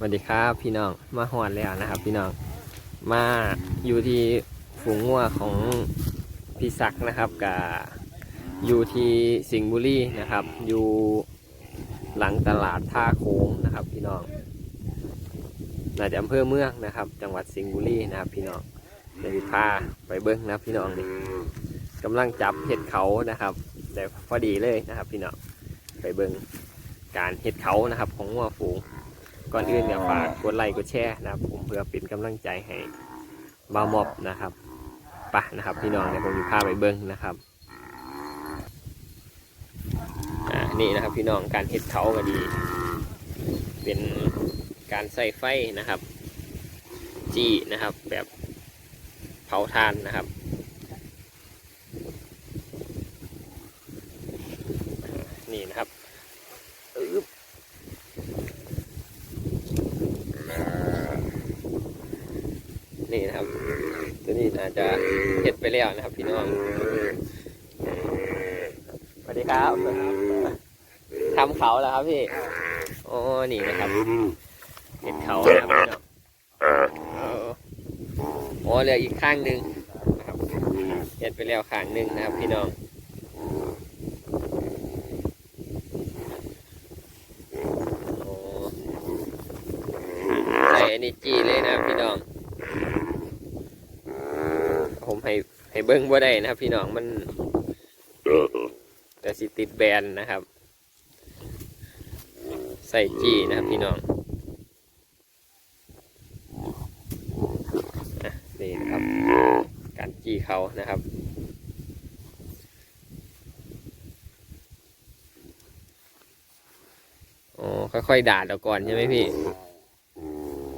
สวัสดีครับพี่น้องมาหอดแล้วนะครับ พี่น้องมาอยู่ที่ฝูงงัวของพี่ศักนะครับกับอยู่ที่สิงห์บุรีนะครับ อยู่หลังตลาดท่าโค้งนะครับ พี่น้องน่าจะอำเภอเมืองนะครับ จังหวัดสิงห์บุรีนะครับพี่น้องเดี๋ยวพาไปเบิ้งนะพี่น้องนี่กำลังจับเห็ดเขานะครับแต่พอดีเลยนะครับ พี่น้องไปเบิ้งการเห็ดเขานะครับ ของงัวฝูง ก่อนอื่นเนี่ยฝากกดไลค์กดแชร์นะครับผมเพื่อเป็นกำลังใจให้บาวมอบนะครับปะนะครับพี่น้องเนี่ยผมจะพาไปเบิ้งนะครับอ่านี่นะครับพี่น้องการเฮ็ดเขาก็ดี เป็นการใส่ไฟนะครับ จี้นะครับแบบเผาทานนะครับ นี่นะครับ ตัวนี้อา จะเห็ดไปแล้วนะครับพี่น้องสวัสดีครับทำเขาแล้วครับพี่โอ้นี่นะครับเห็ดเขานะครับพี่น้องออโอ้เหลืออีกข้างหนึ่งนะครับเห็ดไปแล้วข้างหนึ่งนะครับพี่น้อง โอ้ใส่อันนี้จีเลยนะครับพี่น้อง ผมให้ให้ เบิ้งบ่ได้นะครับพี่น้องมันแต่สิติดแบนนะครับ ใส่จีนะครับพี่น้องอะนี่นะครับ การจีเขานะครับอ๋อค่อยๆดาดเอาก่อนใช่ไหมพี่อืม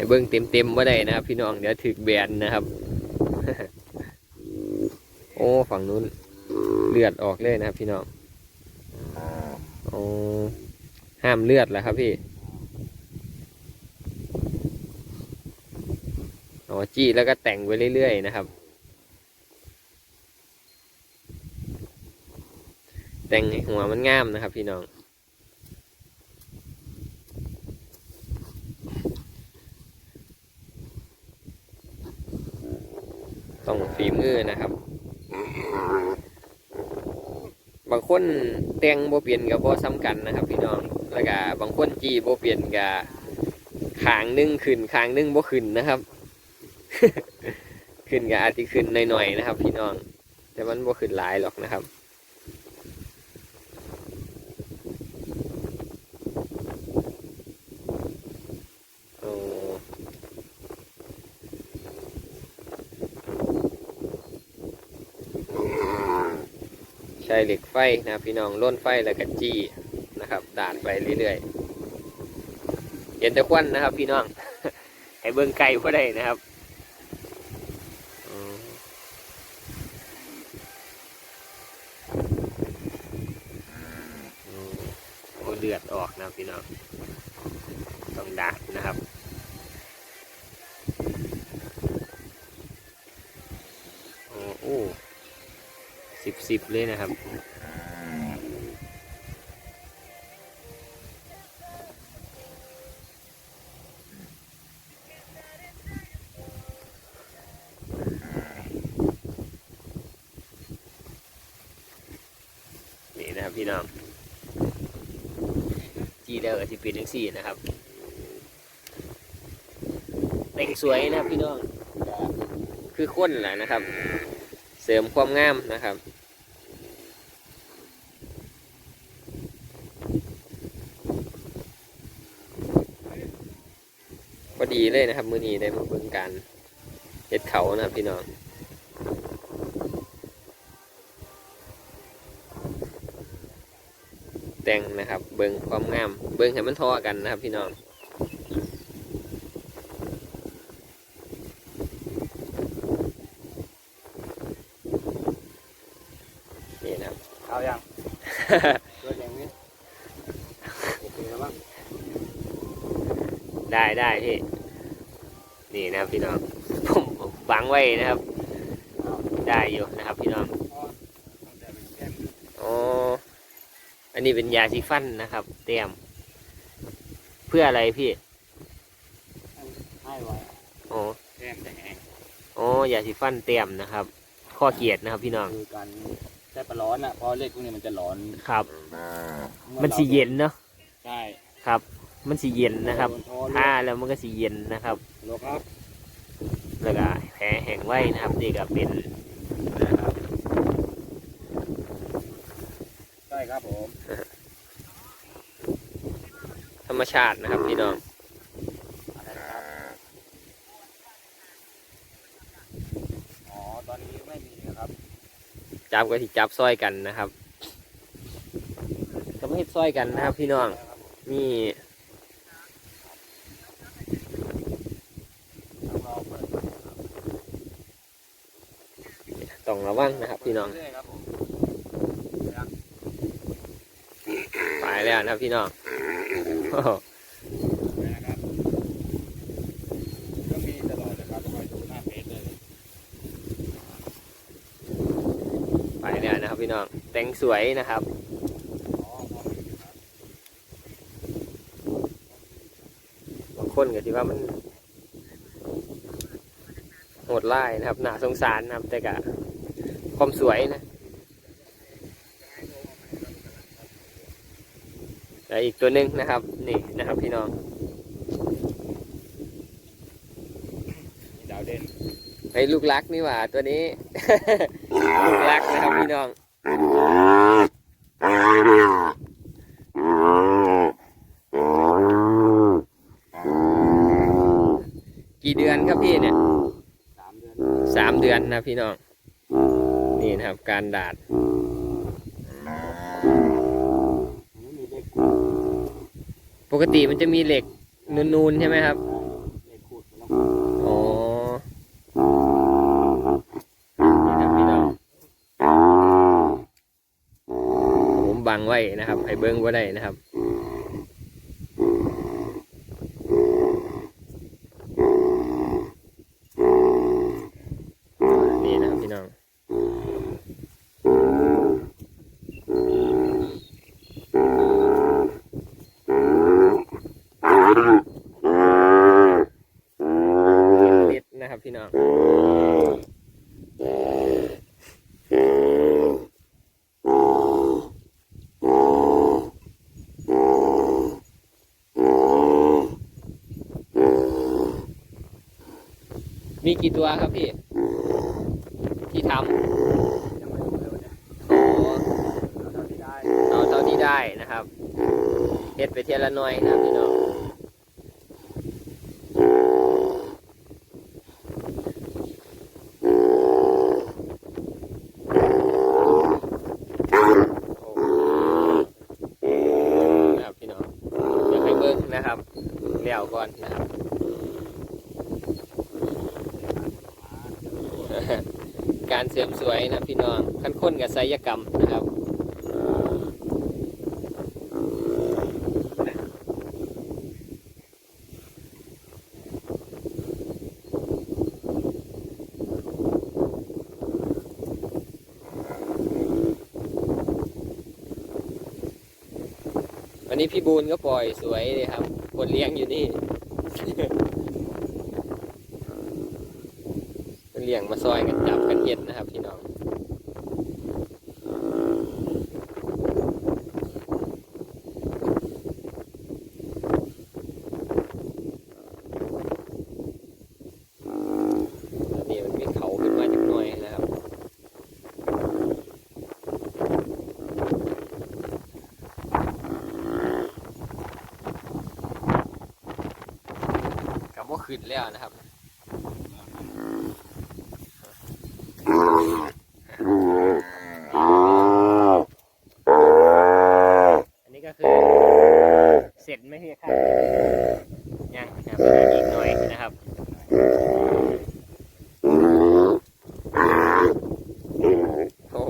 ให้ เบิ้งเต็มเต็มๆว่าได้นะครับ พี่น้องเดี๋ยวถึกแบนนะครับ โอ้ฝั่งนู้นเลือดออกเลยนะครับ พี่น้องโอ้ห้ามเลือดแล้วครับพี่อ๋อจี้แล้วก็แต่งไปเรื่อยๆนะครับ แต่งให้หัวมันงามนะครับ พี่น้อง ต้อง ฝีมือนะครับ บางคนแต่งโบเปลี่ยนกับโบซ้ำกันนะครับ พี่น้องแล้วก็บางคนจีโบเปลี่ยนกับขางนึ่งขึ้นขางนึ่งโบขึ้นนะครับ ขึ้นกับอาจจะขึ้นหน่อยๆนะครับ พี่น้อง แต่มันโบขึ้นหลายหรอกนะครับ โอ้ใช้ เหล็กไฟนะพี่น้องล้นไฟแล้วก็จี้นะครับด่าดไปเรื่อยๆเห็นต่ควันนะครับ พี่น้องให้เบิ่งไกลพอได้นะครับโอ้เลือดออกนะพี่น้องต้องด่าดนะครับ โอ้โอ้ สิบเลยนะครับ นี่นะครับพี่น้องจีเดอร์ที่ป็นทั้งสี่นะครับแต่งสวยนะครับพี่น้อง คือข้นแหละนะครับ เสริมความงามนะครับ ดีเลยนะครับ มือนี้ได้มาเบิ่งการเห็ดเขานะครับพี่น้องแต่งนะครับ เบิ่งความงาม เบิ่งให้มันทอกันนะครับพี่น้องนี่นะครับเอายังตัวอย่างนี้โอเคแล้วมั้งได้ได้พี่ นี่นะครับพี่น้องผมวางไว้นะครับเอาได้ได้อยู่นะครับพี่น้องอ๋ออันนี้เป็นยาสีฟันนะครับ เตรียม เพื่ออะไรพี่ให้ไว้อ๋อแก้มแต่แห้งอ๋อยาสีฟันเตรียมนะครับ ข้อเกียดนะครับพี่น้องคือการแก้ปลาร้อนอะเพราะเลขพวกนี้มันจะร้อนครับเอมันสีเย็นเนาะใช่ครับ มันสีเย็นนะครับโดท้อถ้าแล้วมันก็สีเย็นนะครับโลครับแล้วก็แผลแห้งไว้นะครับนี่ก็เป็นนะครับใช่ครับผมธรรมชาตินะครับพี่น้องอะไรนะครับอ๋อตอนนี้ไม่มีนะครับจับก็ที่จับซอยกันนะครับก็ไม่เฮ็ดซอยกันนะครับพี่น้องนี่ ต้องรอเปิด ต้องระวังนะครับ พี่น้องไปแล้วนะครับพี่น้องก็มีตลอดนะครับน้าเฟซเลยไปแล้วนะครับพี่น้องแต่งสวยนะครับครับางคนก็ที่ว่ามันโหดร้ายนะครับหนาสงสารนะครับแต่ก็ ความสวยนะแล้วอีกตัวหนึ่งนะครับ นี่นะครับพี่น้องมีดาวเด่นไอ้ลูกรักนี่หว่าตัวนี้ ลูกรักนะครับพี่น้องกี่เดือนครับพี่เนี่ยสามเดือนสามเดือนนะพี่น้อง นี่นะครับ การดาดปกติมันจะมีเหล็กนูนๆใช่ไหมครับอ๋อผมบังไว้นะครับ ให้เบิ้งไว้ได้นะครับ นี่นะครับพี่น้อง นิดนะครับ พี่น้องมีกี่ตัวครับพี่ ที่ทยังไม่รู้เลยว่าเนี่ยำอ๋อเท่าที่ได้เอาเท่าที่ได้นะครับเฮ็ดไปเทียละหน้อยนะครับพี่น้องนะครับพี่น้องอยากให้เบิ้งนะครับเลี้ยวก่อนนะครับ การเสริมสวยนะพี่น้องขั้นข้นกับไสยกรรมนะครับวันนี้พี่บูนก็ปล่อยสวยเลยครับ คนเลี้ยงอยู่นี่ เลี้ยงมาซอยกันจับกันเย็ดนะครับพี่น้องอันนี้มันมีเขาขึ้นมาจักหน่อยนะครับกับว่าขึ้นแล้วนะครับ อันนี้ก็คือ เสร็จไหมพี่ครับยังนะครับอีกหน่อยนะครับ โอ้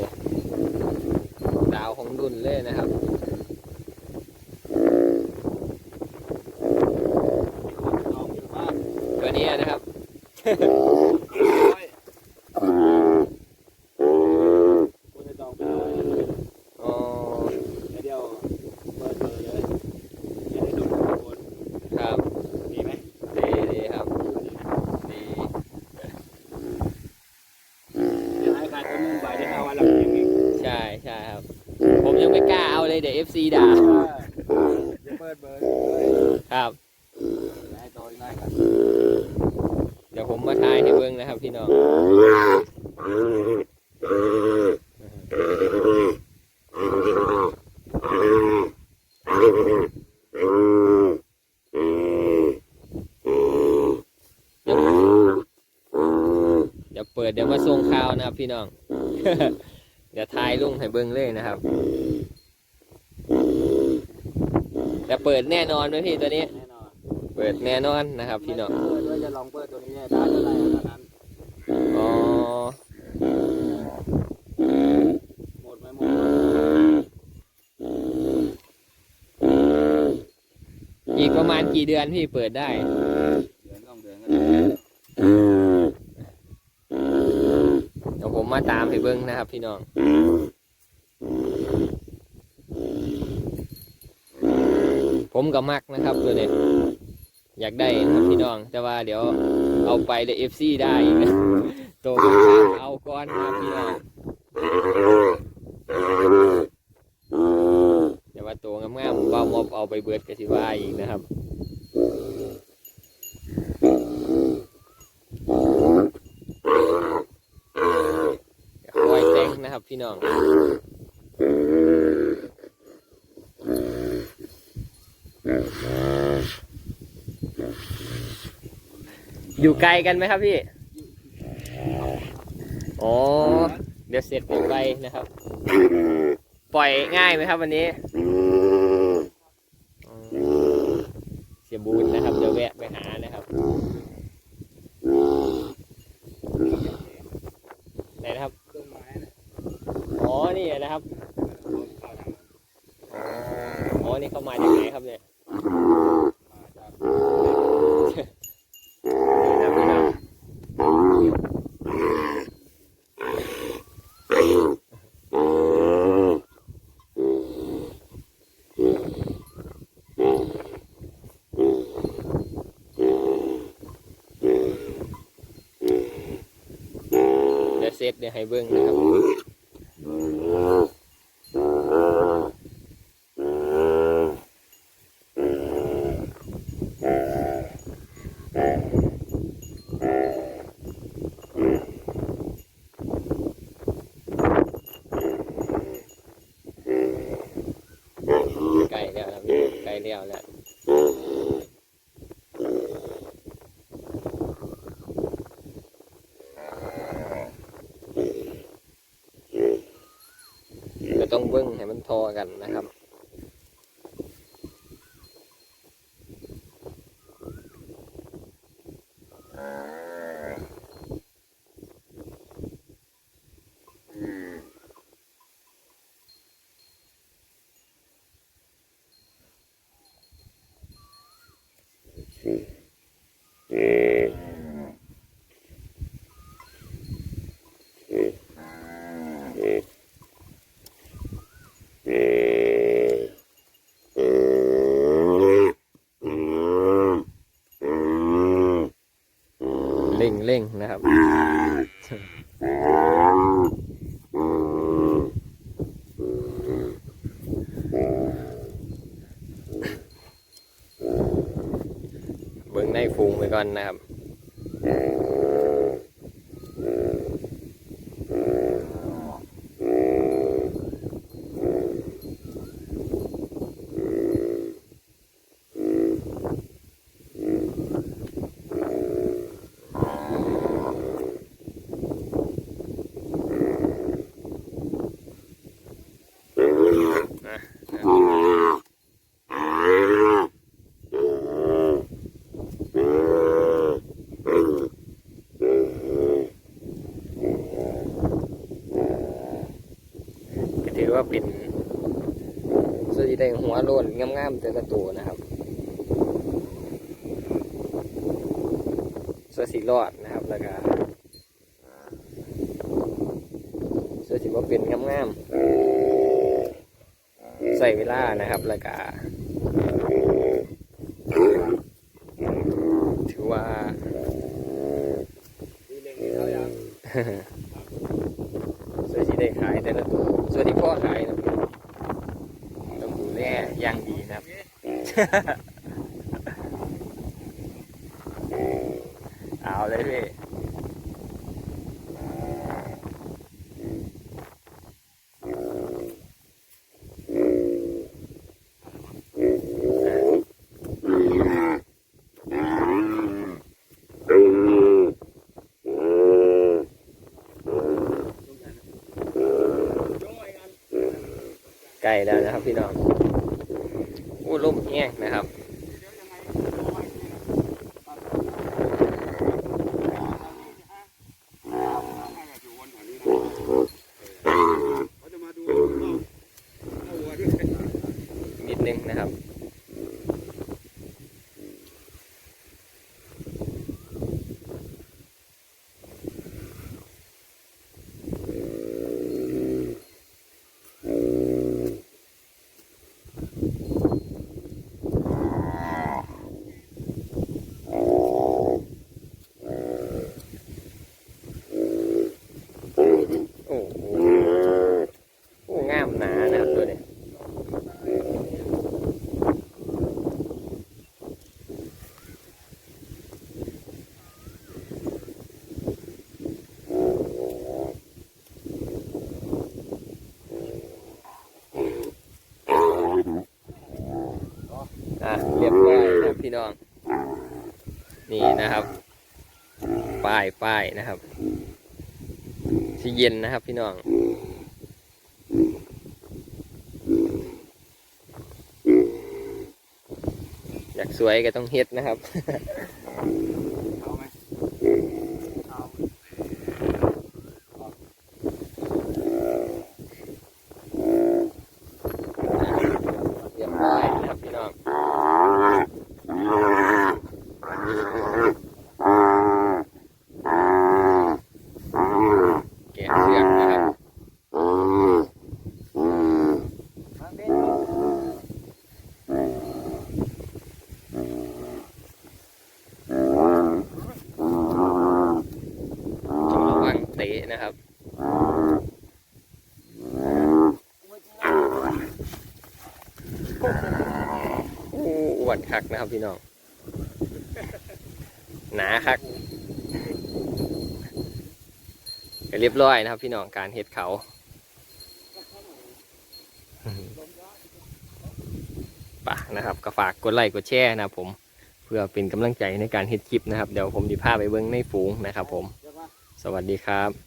นี้ ดาวของดุนเลยนะครับ ลองอยู่บ้าน ตัวนี้นะครับ คุณจะจองไป อ๋อ เดี๋ยวเปิดเลยเลยจะได้ดูทุกคน ครับ ดีไหม ดีดีครับดี เดี๋ยวให้การตัวมึงไปได้เอาวันละเพียงเอง ใช่ใช่ครับ ผมยังไม่กล้าเอาเลยเดี๋ยว FC ด่า จะเปิดเบอร์ ครับ ให้ตัวง่ายกัน เดี๋ยวผมมาทายให้เบิ้งนะครับพี่น้อง เดี๋ยวมาส่งข่าวนะครับ พี่น้อง เดี๋ยวทายลุงให้เบิ้งเลยนะครับแต่เปิดแน่นอนไหมพี่ตัวนี้ แน่นอนเปิดแน่นอนนะครับ พี่น้อง เปิดด้วยจะลองเปิดตัวนี้ได้เท่าไหร่เท่านั้นอ๋อ หมดไหมหมดอีกประมาณกี่เดือนพี่เปิดได้อนสองเดือนก็ได้ เดี๋ยวผมมาตามให้ เบิ้งนะครับพี่น้องผมก็มักนะครับตัวนี้อยากได้นะครับพี่น้อง แต่ว่าเดี๋ยวเอาไปเดี๋ยวเอฟซีได้อีกนะตัวก็เอาก้อนนะครับพี่น้องแต่ว่าตัวงามๆว่ามอบเอาไปเบิดกสิว่าอีกนะครับ คอยแต่ง นะครับ พี่น้อง อยู่ไกลกันไหมครับพี่ อ๋อ เดี๋ยวเสร็จเดี๋ยวไปนะครับ ปล่อยง่ายไหมครับวันนี้ เนี่ย ำมาจาก นี่นะพี่น้องเดี๋ยวเซตเดี๋ยวให้เบิ้งนะ พี่ใกล้แหละก็ต้องเบิ้งให้มันทอกันนะครับ เร่งเร่งนะครับ ในฟูงไปก่อนนะครับ ว่าเป็นส่วนที่ได้หัวโลนงามๆแต่ละตัวนะครับสื้อสีรอดนะครับแล้วก็ส่วนที่ว่าเป็นงามๆใส่เวลานะครับแล้วก็ถือว่า ดีเล่งนี่เท่ายัง ส่วนที่ได้ขายแต่ละตัวส่วนที่พ่อขายนะต้องดูแล อย่างดีนะครับ เอาเลยพี่ใกล้แล้วนะครับพี่น้อง อู้ลมแห้งนะครับเขาจะมาดูเราเอาหัวด้วยนิดนึงนะครับ โโอ้โหโอ้งามหนานะครับตัวนี้อะเรียบร้อยนะครับพี่น้อง นี่นะครับ ป้ายป้ายนะครับ สีเย็นนะครับพี่น้องอยากสวยก็ต้องเฮ็ดนะครับ เอาไหมเอา เรียบร้อยนะครับพี่น้องแกะเชือกนะครับ มาเด้ ต้องระวังเตะ นะครับอู้อวดคักนะครับพี่น้อง หนาคักก็เรียบร้อยนะครับ พี่น้องการเฮ็ดเขาป่ะนะครับก็ฝากกดไลค์กดแชร์นะผม เพื่อเป็นกำลังใจในการเฮ็ดคลิปนะครับ เดี๋ยวผมจะพาไปเบิ้งในฝูงนะครับผม สวัสดีครับ